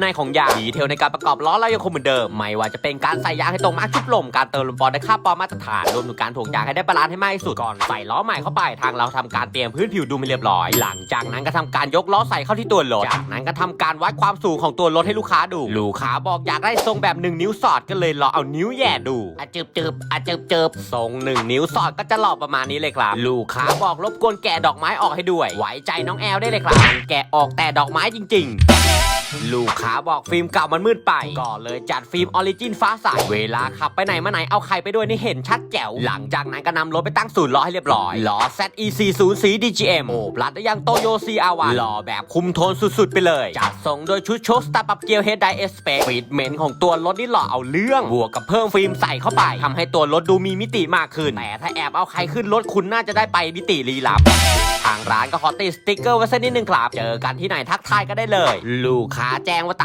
ในของยางดีเทลในการประกอบล้อเรายังคงเหมือนเดิม ไม่ว่าจะเป็นการใส่ยางให้ตรงมากชุบลม การเติมลมบอลในค่าปอมาตรฐาน รวมถึงการถ่วงยางให้ได้บาลานซ์ให้มากที่สุด ก่อนใส่ล้อใหม่เข้าไป ทางเราทำการเตรียมพื้นผิวดูไม่เรียบร้อย หลังจากนั้นก็ทำการยกล้อใส่เข้าที่ตัวรถ จากนั้นก็ทำการวัดความสูงของตัวรถให้ลูกค้าดู ลูกค้าบอกอยากได้ทรงแบบ 1 นิ้วสอดก็เลยลองเอานิ้วแย่ดูอะจึบจึบอะจึบจึบทรง 1 นิ้วสอดก็จะหล่อประมาณนี้เลยครับ ลูกค้าบอกรบกวนแกะดอกไม้ออกให้ด้วย ไว้ใจน้องแอลได้เลยครับ แกะออกแต่ดอกไม้จริง ๆลูกค้าบอกฟิล์มเก่ามันมืดไป ก็เลยจัดฟิล์มออริจินฟ้าใสเวลาขับไปไหนมาไหนเอาใครไปด้วยนี่เห็นชัดแจ๋ว หลังจากนั้นก็นำรถไปตั้งศูนย์ล้อให้เรียบร้อยล้อ ZEC0 สี DGM โอ้ปลัดได้ยังโตโย CR1 ล้อแบบคุมโทนสุดๆ ไปเลย จัดทรงโดยชุดโชคสตาร์ปับเกียวเฮดไดเอสเปกฟีดเมนของตัวรถนี่หล่อเอาเรื่องบวกกับเพิ่มฟิล์มใส่เข้าไปทำให้ตัวรถดูมีมิติมากขึ้นแต่ถ้าแอบเอาใครขึ้นรถคุณน่าจะได้ไปมิติลี้ลับ ทางร้านก็ขอติดสติ๊กเกอร์ไว้สักนิดนึงครับ เจอกันที่ไหนทักทายก็ได้เลย ลูกค้าแจ้งว่าตาม